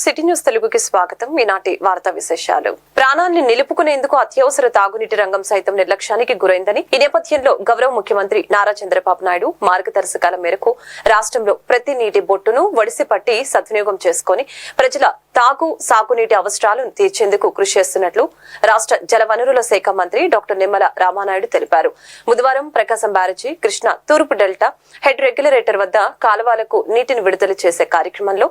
City news తెలుగుకి స్వాగతం. ఈనాటి వార్తా విశేషాలు. ప్రాణాన్ని నిలుపుకునేందుకు అత్యవసర తాగునీటి రంగం సైతం నిర్లక్ష్యానికి గురైందని ఈ నేపథ్యంలో గౌరవ ముఖ్యమంత్రి నారా చంద్రబాబు నాయుడు మార్గదర్శకాల మేరకు రాష్ట్రంలో ప్రతి నీటి బొట్టును వడిసిపట్టి సద్వినియోగం చేసుకుని ప్రజల తాగు సాగునీటి అవసరాలను తీర్చేందుకు కృషి చేస్తున్నట్లు రాష్ట్ర జలవనరుల శాఖ మంత్రి డాక్టర్ నిమ్మల రామానాయుడు తెలిపారు. బుధవారం ప్రకాశం బ్యారేజీ కృష్ణ తూర్పు డెల్టా హెడ్ రెగ్యులరేటర్ వద్ద కాలువలకు నీటిని విడుదల చేసే కార్యక్రమంలో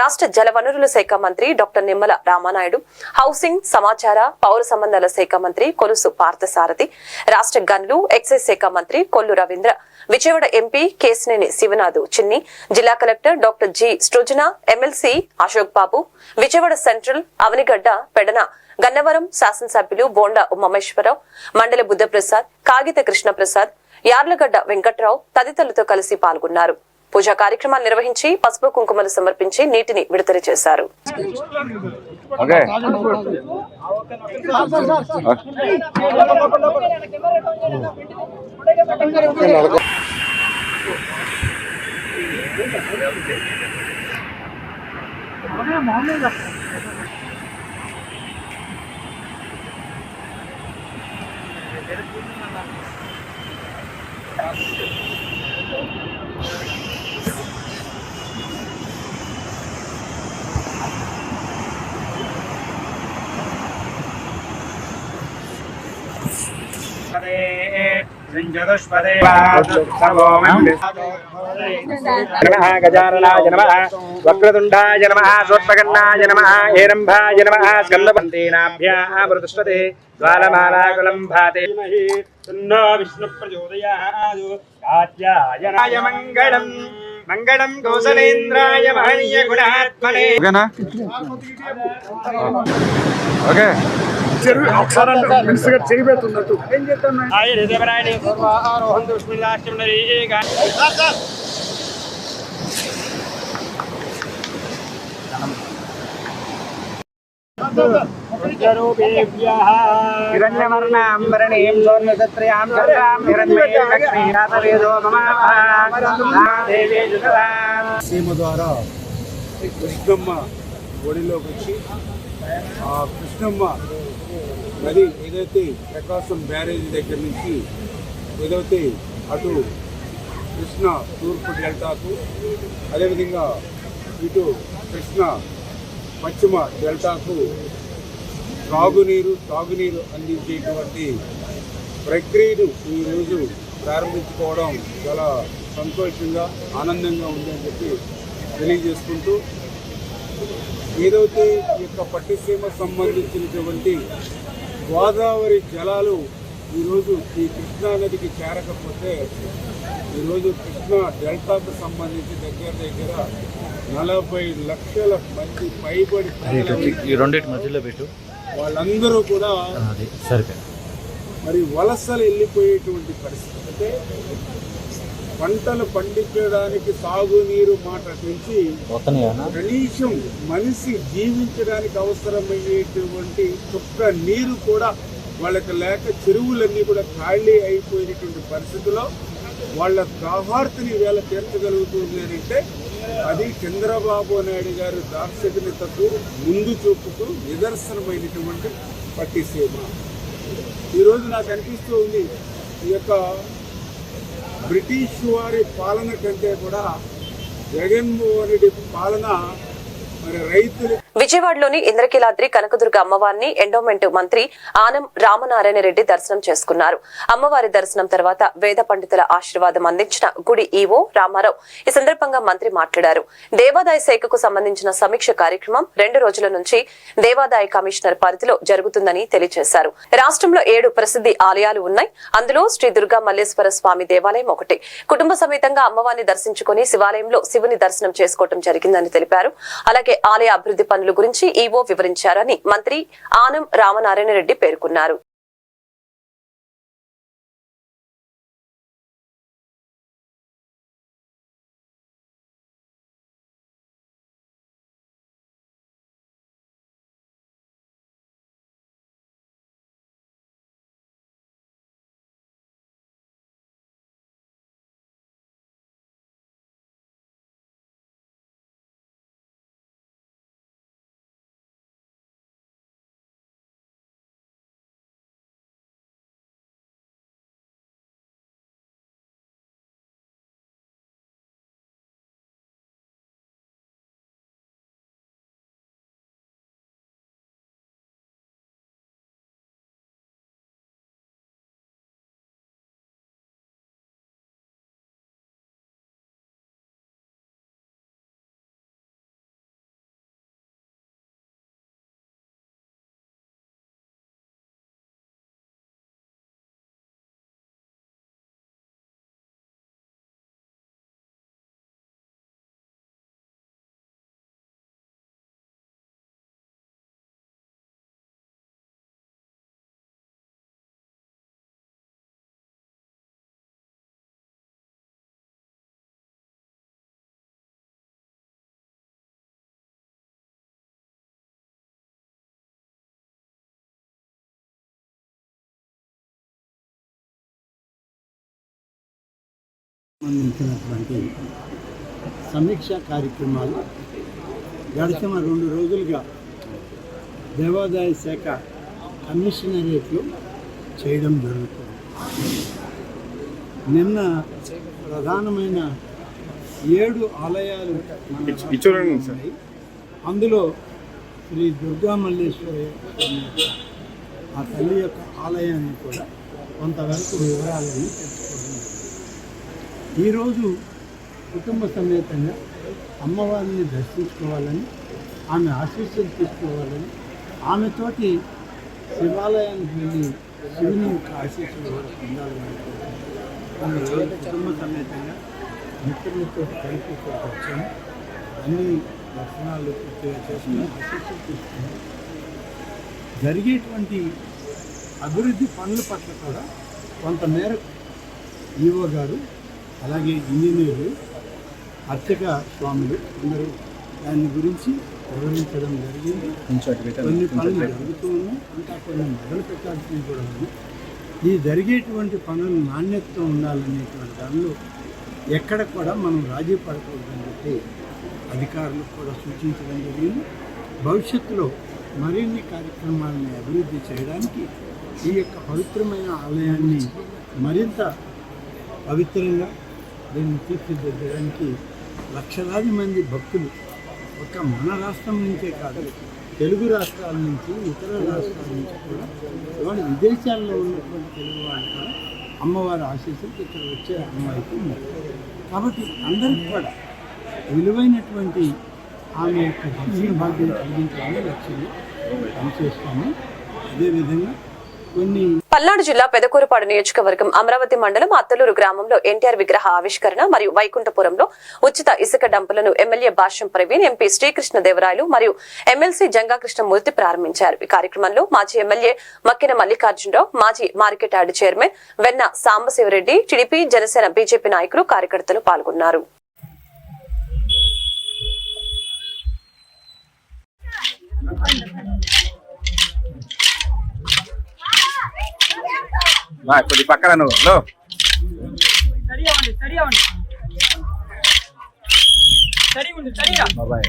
రాష్ట్ర జలవనరుల శాఖ మంత్రి డాక్టర్ నిమ్మల రామానాయుడు హౌసింగ్ సమాచార పౌర సంబంధాల శాఖ మంత్రి కొలుసు పార్థసారథి రాష్ట్ర గన్లు ఎక్సైజ్ శాఖ మంత్రి కొల్లు రవీంద్ర విజయవాడ ఎంపీ కేసినేని శివనాథ్ చిన్ని జిల్లా collector doctor G Srujana MLC Ashok Babu Vijayawada central Avanigadda Pedana Gannavaram శాసనసభ్యులు బోండా ఉమామేశ్వరరావు మండలి బుద్ధప్రసాద్ కాగిత కృష్ణప్రసాద్ యార్లగడ్డ వెంకట్రావు తదితరులతో కలిసి పాల్గొన్నారు. పూజా కార్యక్రమాలు నిర్వహించి పసుపు కుంకుమలు సమర్పించి నీటిని విడుదల చేశారు. ఓకే. これだ、ー నమ వక్రతుండాయ నమ సోత్పకర్ణాయ నమ హేరంభాయ నమ స్కందపంతేనాభ్యామృతస్వతే జ్వాలమాలాకులం భాతే సున్నో విష్ణు ప్రచోదయాదు కాత్యాయనాయ మంగళం మంగళం కౌసలేంద్రాయ మహనీయ గుణాత్మనే. ఓకేనా? ఓకే. ఆయ దేవరాయని ఆరోహంతు బిస్మిల్లాహిర్ రహమానిర్ రహీం హిరణ్యవర్ణాంబరణీం సోన్నసత్రయాం సర్వాం హిరణ్మయీం లక్ష్మీనాథవేదో మమాదేవీ జుగవాం సీమ ద్వారా కృష్ణమ్మ ఒడిలోకి వచ్చి ఆ కృష్ణమ్మ నది ఏదైతే ప్రకాశం బ్యారేజ్ దగ్గర నుంచి ఏదైతే అటు కృష్ణ తూర్పు డెల్టాకు అదేవిధంగా ఇటు కృష్ణ పశ్చిమ డెల్టాకు త్రాగునీరు తాగునీరు అందించేటువంటి ప్రక్రియను ఈరోజు ప్రారంభించుకోవడం చాలా సంతోషంగా ఆనందంగా ఉందని చెప్పి తెలియజేసుకుంటూ ఏదైతే ఈ యొక్క పట్టిసీమ సంబంధించినటువంటి గోదావరి జలాలు ఈరోజు ఈ కృష్ణా నదికి చేరకపోతే ఈరోజు కృష్ణా డెల్టాకు సంబంధించి దగ్గర దగ్గర నలభై లక్షల మంది పైబడి ఈ రెండింటి మధ్యలో పెట్టు. వాళ్ళందరూ కూడా అది సరిపోయి మరి వలసలు వెళ్ళిపోయేటువంటి పరిస్థితి. అంటే పంటలు పండించడానికి సాగునీరు మాట వస్తున్నాయా కనీసం మనిషి జీవించడానికి అవసరమయ్యేటువంటి చుక్క నీరు కూడా వాళ్ళకి లేక చెరువులన్నీ కూడా ఖాళీ అయిపోయినటువంటి పరిస్థితిలో వాళ్ళ దాహార్తిని వేళ తీర్చగలుగుతుంది అంటే అది చంద్రబాబు నాయుడు గారి దార్శనికతకు ముందు చూపుతూ నిదర్శనమైనటువంటి పట్టిసీమ. ఈరోజు నాకు అనిపిస్తూ ఉంది ఈ యొక్క బ్రిటిష్ వారి పాలన కంటే కూడా జగన్మోహన్ రెడ్డి పాలన విజయవాడలోని ఇంద్రకీలాద్రి కనకదుర్గ అమ్మవారిని ఎండోమెంట్ మంత్రి ఆనం రామనారాయణ రెడ్డి దర్శనం చేసుకున్నారు. అమ్మవారి దర్శనం తర్వాత వేద పండితుల ఆశీర్వాదం అందించిన గుడి ఈవో రామారావు ఈ సందర్భంగా మంత్రి మాట్లాడారు. దేవాదాయ శాఖకు సంబంధించిన సమీక్ష కార్యక్రమం రెండు రోజుల నుంచి దేవాదాయ కమిషనర్ పరిధిలో జరుగుతుందని తెలియజేశారు. రాష్ట్రంలో ఏడు ప్రసిద్ధి ఆలయాలు ఉన్నాయి. అందులో శ్రీ దుర్గా మల్లేశ్వర స్వామి దేవాలయం ఒకటి. కుటుంబ సమేతంగా అమ్మవారిని దర్శించుకుని శివాలయంలో శివుని దర్శనం చేసుకోవడం జరిగిందని తెలిపారు. అలాగే ఆలయ అభివృద్ధి పనుల గురించి ఈవో వివరించారని మంత్రి ఆనం రామనారాయణ రెడ్డి పేర్కొన్నారు. సంబంధించినటువంటి సమీక్ష కార్యక్రమాలు గడిచిన రెండు రోజులుగా దేవాదాయ శాఖ కమిషనరేట్లు చేయడం జరుగుతుంది నిన్న ప్రధానమైన ఏడు ఆలయాలు. అందులో శ్రీ దుర్గా మల్లేశ్వరి ఆ తల్లి యొక్క ఆలయాన్ని కూడా కొంతవరకు వివరాలని జరిగింది. ఈరోజు కుటుంబ సమేతంగా అమ్మవారిని దర్శించుకోవాలని ఆమె ఆశీస్సులు తీసుకోవాలని ఆమెతోటి శివాలయానికి వెళ్ళి శివుని యొక్క ఆశీస్సులు పొందాలని కుటుంబ సమేతంగా మిత్రులతో కలిపి వచ్చాము. అన్ని దర్శనాలు పూర్తిగా చేసుకుని ఆశీస్సులు తీసుకున్నాం జరిగేటువంటి అభివృద్ధి పనుల పట్ల కూడా కొంతమేరకు ఈవో గారు అలాగే ఇంజనీర్లు అర్చక స్వాములు అందరూ దాని గురించి వివరించడం జరిగింది. కొన్ని పనులు జరుగుతూ ఉన్నాయి. ఇంకా కొన్ని మొదలు పెట్టాల్సినవి కూడా ఉన్నాయి. ఈ జరిగేటువంటి పనులు నాణ్యతతో ఉండాలనేటువంటి దానిలో ఎక్కడ కూడా మనం రాజీ పడకూడదని చెప్పి అధికారులకు కూడా సూచించడం జరిగింది. భవిష్యత్తులో మరిన్ని కార్యక్రమాలని అభివృద్ధి చేయడానికి ఈ యొక్క పవిత్రమైన ఆలయాన్ని మరింత పవిత్రంగా దీన్ని తీర్చిదిద్దడానికి లక్షలాది మంది భక్తులు ఒక మన రాష్ట్రం నుంచే కాదు తెలుగు రాష్ట్రాల నుంచి ఇతర రాష్ట్రాల నుంచి కూడా ఇవాళ విదేశాల్లో ఉన్నటువంటి తెలుగు వాళ్ళు కూడా అమ్మవారి ఆశీస్సులు ఇక్కడ వచ్చే అమ్మాయికి ఉన్నారు. కాబట్టి అందరికీ కూడా విలువైనటువంటి ఆమె యొక్క దర్శన భాగ్యం కలిగించాలని లక్ష్యంగా పనిచేస్తాము. అదేవిధంగా పల్నాడు జిల్లా పెదకూరుపాడు నియోజకవర్గం అమరావతి మండలం అత్తలూరు గ్రామంలో ఎన్టీఆర్ విగ్రహ ఆవిష్కరణ మరియు వైకుంఠపురంలో ఉచిత ఇసుక డంపులను ఎమ్మెల్యే భాష్యం ప్రవీణ్ ఎంపీ శ్రీకృష్ణ దేవరాయలు మరియు ఎమ్మెల్సీ జంగా కృష్ణమూర్తి ప్రారంభించారు. ఈ కార్యక్రమంలో మాజీ ఎమ్మెల్యే మక్కిన మల్లికార్జునరావు మాజీ మార్కెట్ యార్డ్ చైర్మన్ వెన్న సాంబశివరెడ్డి టీడీపీ జనసేన బీజేపీ నాయకులు కార్యకర్తలు పాల్గొన్నారు. మా కొద్ది పక్కన నువ్వు లో. బాబాయ్.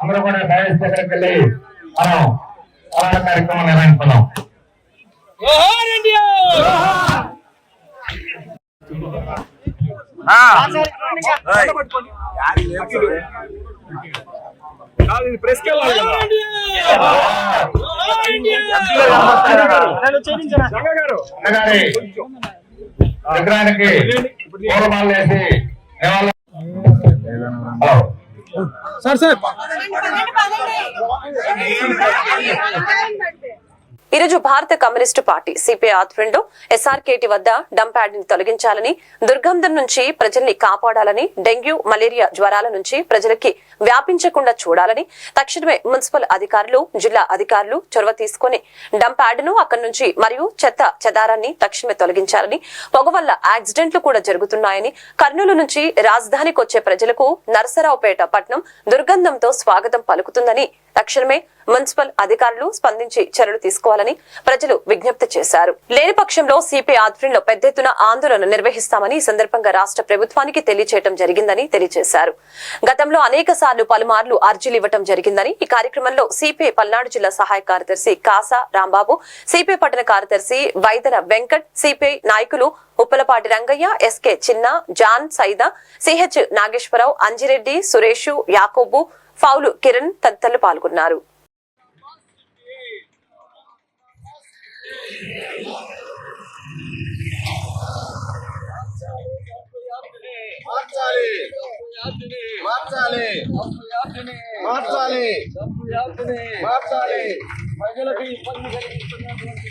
అందరూ కూడా డైరెక్ట్ దగ్గరికి వెళ్ళి మనం కార్యక్రమం నిర్వహించుకుందాం ఆ. ఓయ్. యాడికి లేదు సార్. ప్రెస్కి వెళ్ళాలి విగ్రహానికి పూలమాలలు వేసి హలో ఈ రోజు భారత కమ్యూనిస్టు పార్టీ సిపిఐ ఆధ్వర్యంలో ఎస్ఆర్కేటి వద్ద డంప్ని తొలగించాలని దుర్గంధం నుంచి ప్రజల్ని కాపాడాలని డెంగ్యూ మలేరియా జ్వరాల నుంచి ప్రజలకి వ్యాపించకుండా చూడాలని తక్షణమే మున్సిపల్ అధికారులు జిల్లా అధికారులు చొరవ తీసుకుని డంప్ను అక్కడి నుంచి మరియు చెత్త చెదారాన్ని తక్షణమే తొలగించాలని పొగ వల్ల యాక్సిడెంట్లు కూడా జరుగుతున్నాయని కర్నూలు నుంచి రాజధానికి వచ్చే ప్రజలకు నరసరావుపేట పట్నం దుర్గంధంతో స్వాగతం పలుకుతుందని తక్షణమే మున్సిపల్ అధికారులు స్పందించి చర్యలు తీసుకోవాలని ప్రజలు విజ్ఞప్తి చేశారు. లేని పక్షంలో సిపిఐ ఆధ్వర్యంలో పెద్ద ఎత్తున ఆందోళన నిర్వహిస్తామని ఈ సందర్భంగా రాష్ట్ర ప్రభుత్వానికి తెలియజేయడం జరిగిందని తెలియజేశారు. గతంలో అనేక సార్లు పలుమార్లు అర్జీలు ఇవ్వడం జరిగిందని ఈ కార్యక్రమంలో సిపిఐ పల్నాడు జిల్లా సహాయ కార్యదర్శి కాసా రాంబాబు సిపిఐ పట్టణ కార్యదర్శి వైదర వెంకట్ సిపిఐ నాయకులు Uppalapati Rangaiah SK Chinna John Saida CH Nageswara Rao Anji Reddy Suresh Yakobu Paul Kiran తదితరులు పాల్గొన్నారు. మార్చాలి. మార్చాలి. మార్చాలి. ప్రజలకు ఇబ్బంది కలిగిస్తున్నటువంటి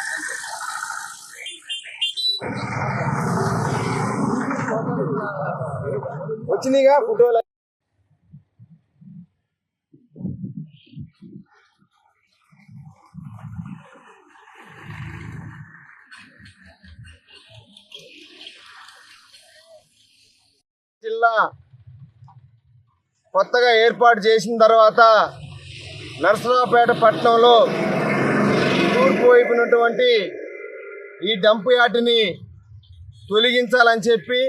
వచ్చినాయిగా ఫోటోలు జిల్లా కొత్తగా ఏర్పాటు చేసిన తర్వాత నరసరావుపేట పట్టణంలో తూర్పు వైపునటువంటి ఈ డంపు యార్డ్ని తొలగించాలని చెప్పి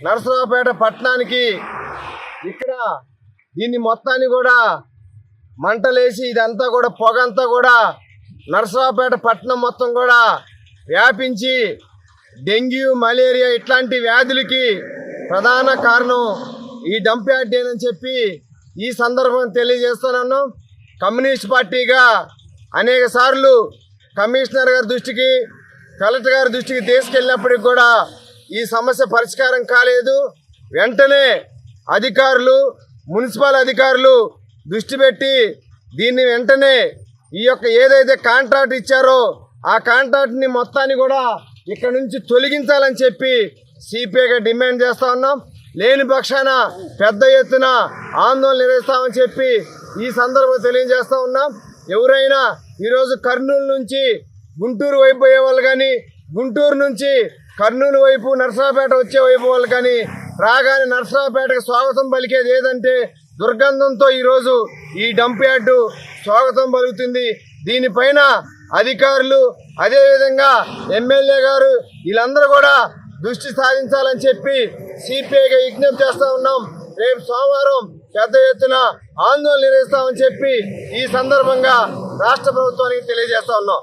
నరసరావుపేట పట్టణానికి ఇక్కడ దీన్ని మొత్తాన్ని కూడా మంటలేసి ఇదంతా కూడా పొగంతా కూడా నరసరావుపేట పట్టణం మొత్తం కూడా వ్యాపించి డెంగ్యూ మలేరియా ఇట్లాంటి వ్యాధులకి ప్రధాన కారణం ఈ డంప్ అని చెప్పి ఈ సందర్భం తెలియజేస్తున్నాను. కమ్యూనిస్ట్ పార్టీగా అనేక సార్లు కమిషనర్ గారి దృష్టికి కలెక్టర్ గారి దృష్టికి తీసుకెళ్ళినప్పటికి కూడా ఈ సమస్య పరిష్కారం కాలేదు. వెంటనే అధికారులు మున్సిపల్ అధికారులు దృష్టి పెట్టి దీన్ని వెంటనే ఈ యొక్క ఏదైతే కాంట్రాక్ట్ ఇచ్చారో ఆ కాంట్రాక్ట్ని మొత్తాన్ని కూడా ఇక్కడ నుంచి తొలగించాలని చెప్పి సిపిఐగా డిమాండ్ చేస్తా ఉన్నాం. లేని పక్షాన పెద్ద ఎత్తున ఆందోళన నిర్వహిస్తామని చెప్పి ఈ సందర్భం తెలియజేస్తూ ఉన్నాం. ఎవరైనా ఈరోజు కర్నూలు నుంచి గుంటూరు వైపు పోయే వాళ్ళు కానీ గుంటూరు నుంచి కర్నూలు వైపు నర్సరావుపేట వచ్చే వైపు వాళ్ళు కానీ రాగానే నర్సరావుపేటకు స్వాగతం పలికేది ఏదంటే దుర్గంధంతో ఈరోజు ఈ డంప్ యార్డు స్వాగతం పలుకుతుంది. దీనిపైన అధికారులు అదేవిధంగా ఎమ్మెల్యే గారు వీళ్ళందరూ కూడా దృష్టి సాధించాలని చెప్పి సిపిఐగా విజ్ఞప్తి చేస్తూ ఉన్నాం. రేపు సోమవారం పెద్ద ఎత్తున ఆందోళన నిర్వహిస్తామని చెప్పి ఈ సందర్భంగా రాష్ట్ర ప్రభుత్వానికి తెలియజేస్తా ఉన్నాం.